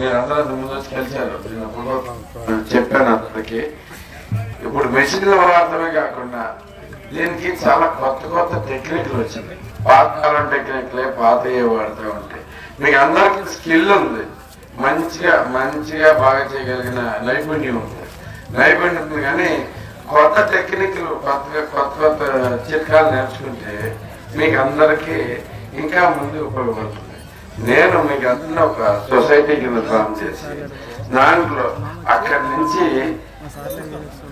మీరందరూ ముందు వచ్చి కలిశారు చెప్పాను అందరికి ఇప్పుడు మెషిన్ల వాడటమే కాకుండా దీనికి చాలా కొత్త కొత్త టెక్నిక్లు వచ్చింది. పాతకాలం టెక్నిక్లే పాత వాడుతూ ఉంటాయి మీకు అందరికి స్కిల్ ఉంది. మంచిగా మంచిగా బాగా చేయగలిగిన నైపుణ్యం ఉంది. నైపుణ్యం ఉంది కానీ కొత్త టెక్నిక్లు కొత్తగా కొత్త కొత్త చిట్కాలు నేర్చుకుంటే మీకు అందరికీ ఇంకా ముందు ఉపయోగపడుతుంది. నేను మీకు అందులో ఒక సొసైటీ కింద ఫామ్ చేసి దాంట్లో అక్కడి నుంచి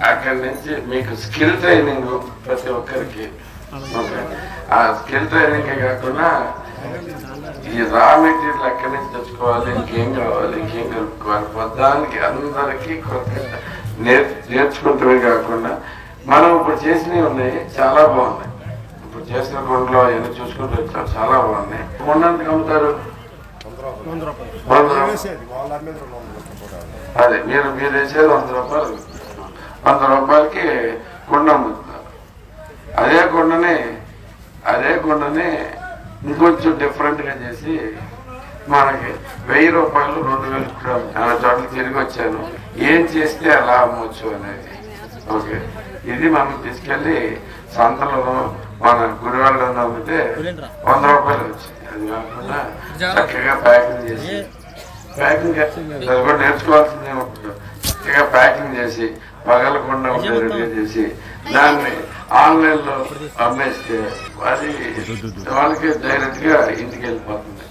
అక్కడి నుంచి మీకు స్కిల్ ట్రైనింగ్ ప్రతి ఒక్కరికి ఆ స్కిల్ ట్రైనింగ్ కాకుండా ఈ రా మెటీరియల్ ఎక్కడి నుంచి తెచ్చుకోవాలి ఇంకేం కావాలి ఇంకేం కలుపుకోవాలి మొత్తానికి అందరికీ కొత్త నేర్చుకుంటమే కాకుండా మనం ఇప్పుడు చేసినవి ఉన్నాయి చాలా బాగున్నాయి. ఇప్పుడు చేసిన కొండలో అవన్నీ చూసుకుంటూ వచ్చాం చాలా బాగున్నాయి. కొండంతకు అమ్ముతారు అదే మీరు మీరు వేసేది వంద రూపాయలు వంద రూపాయలకి కొండ అమ్ముతున్నారు అదే కొండని అదే కొండని ఇంకొంచెం డిఫరెంట్గా చేసి మనకి వెయ్యి రూపాయలు రెండు వేలు కూడా చాలా చోట్ల తిరిగి వచ్చాను. ఏం చేస్తే అలా అమ్మొచ్చు అనేది. ఓకే. ఇది మనం తీసుకెళ్ళి సంతలో మన గురివాళ్ళలో అమ్మితే వంద రూపాయలు వచ్చింది. అది కాకుండా చక్కగా ప్యాకింగ్ చేసి ప్యాకింగ్ చేసి- అది కూడా నేర్చుకోవాల్సిందే చక్కగా ప్యాకింగ్ చేసి పగలకుండా ఉండేటట్టు చేసి దాన్ని ఆన్లైన్లో అమ్మేస్తే అది వాళ్ళకి డైరెక్ట్గా ఇంటికి వెళ్ళిపోతుంది.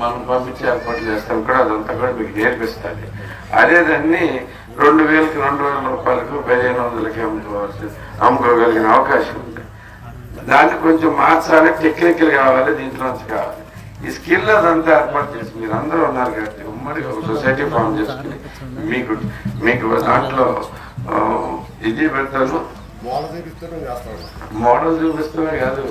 మనం పంపించి ఏర్పాటు చేస్తాం. కూడా అదంతా కూడా మీకు నేర్పిస్తుంది అదే దాన్ని రెండు వేలకి రెండు వేల రూపాయలకు పదిహేను వందలకి అమ్ముకోవాల్సి అమ్ముకోగలిగిన అవకాశం ఉంది. దాన్ని కొంచెం మార్చాలి. టెక్నికల్ కావాలి. దీంట్లో కావాలి. ఈ స్కిల్ అదంతా ఏర్పాటు చేసి మీరు అందరూ ఉన్నారు కాబట్టి ఉమ్మడి ఒక సొసైటీ ఫామ్ చేసుకుని మీకు మీకు దాంట్లో ఇది పెడతాను. మోడల్ చూపిస్తూనే కాదు.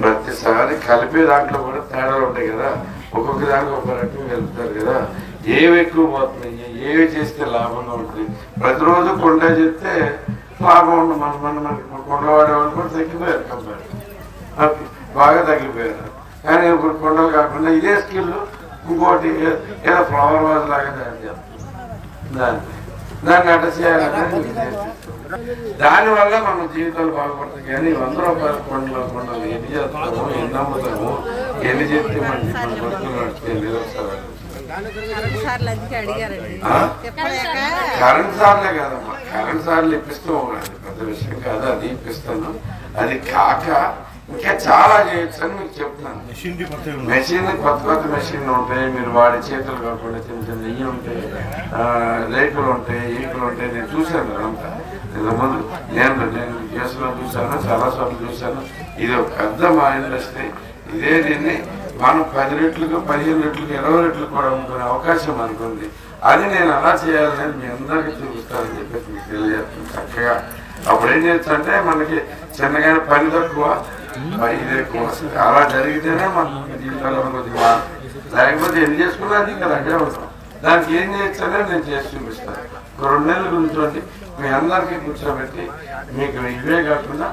ప్రతిసారి కలిపే దాంట్లో కూడా తేడాలు ఉంటాయి కదా. ఒక్కొక్క దానికి ఒక రకంగా వెళ్తారు కదా. ఏవి ఎక్కువ పోతున్నాయి ఏవి చేస్తే లాభంగా ఉంటుంది ప్రతిరోజు కొండ చెప్తే లాభం ఉండదు. మన మన మనకి కొండ వాడేవాళ్ళు కూడా తగ్గిపోయారు కంపేర్. బాగా తగ్గిపోయారు. కానీ ఇప్పుడు కొండలు కాకుండా ఇదే స్కిల్ ఇంకోటి ఏదో ఫ్లవర్ వాజ్ లాగా తయారు చేస్తారు. దాన్ని. దాన్ని మీకు నేర్పిస్తాం. దానివల్ల మన జీవితాలు బాగుపడతాయి. కానీ వంద రూపాయల కొండలు కొండలు ఎన్ని చేస్తాము ఎన్ని అమ్ముతాము ఎన్ని చెప్తే మన మన బతుకులు కరెంట్ సార్లే కాదమ్మా. కరెంట్ సార్లు ఇప్పిస్తూ. పెద్ద విషయం కాదు. అది ఇప్పిస్తాను. అది కాక ఇంకా చాలా చేయొచ్చు అని మీకు చెప్తున్నాను. మెషిన్ కొత్త కొత్త మెషిన్ ఉంటాయి. మీరు వాడే చేతులు కాకుండా చిన్న చిన్న నెయ్యి ఉంటాయి. రేకులు ఉంటాయి ఈకులు ఉంటాయి. నేను చూశాను అదంతా. నేను నేను నేను కేసులో చూశాను చాలా చోట్ల చూశాను. ఇది ఒక పెద్ద మా ఇండస్ట్రీ ఇదే దీన్ని మనం పది రెట్లకు పదిహేను రెట్లకు ఇరవై రెట్లకు కూడా అమ్ముకునే అవకాశం అనుకుంది అది నేను అలా చేయాలని మీ అందరికీ చూపిస్తానని చెప్పేసి మీకు తెలియజేస్తాను చక్కగా. అప్పుడు ఏం చేస్తా మనకి చిన్నగా పని తక్కువ ఇది ఎక్కువ అలా జరిగితేనే మన జీవితంలో కొద్దిగా లేకపోతే ఎన్ని చేసుకున్నా అది ఇంకా దగ్గర ఉంటాం. దానికి ఏం చేయొచ్చనే నేను చేసి చూపిస్తాను. ఒక రెండు నెలలు కూర్చోండి మీ అందరికీ కూర్చోబెట్టి మీకు ఇవే కాకుండా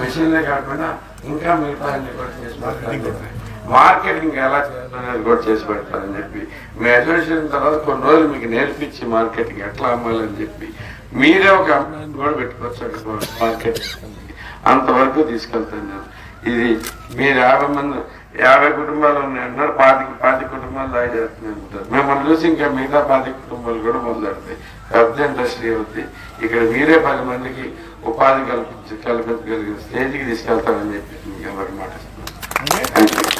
మెషిన్లే కాకుండా ఇంకా మిగతా అన్ని కూడా చేసి పెడతాను. మార్కెటింగ్ ఎలా చేయాలనేది కూడా చేసి పెడతారని చెప్పి మీ అసోసియేషన్ తర్వాత కొన్ని రోజులు మీకు నేర్పించి మార్కెటింగ్ ఎట్లా అమ్మాలని చెప్పి మీరే ఒక అమ్మాయిని కూడా పెట్టుకోవచ్చు మార్కెట్ అంతవరకు తీసుకెళ్తాను నేను ఇది మీరు యాభై మంది యాభై కుటుంబాలు ఉన్నాయంటున్నారు పాతి పాతి కుటుంబాలు దాడి చేస్తున్నాయి మిమ్మల్ని చూసి ఇంకా మిగతా పాతి కుటుంబాలు కూడా మొదలెడతాయి. పెద్ద ఇండస్ట్రీ అవుతుంది ఇక్కడ మీరే పది మందికి ఉపాధి కల్పించి కల్పించగలిగిన స్టేజ్కి తీసుకెళ్తారని చెప్పి మీకు ఎవరికి మాట ఇస్తున్నాను.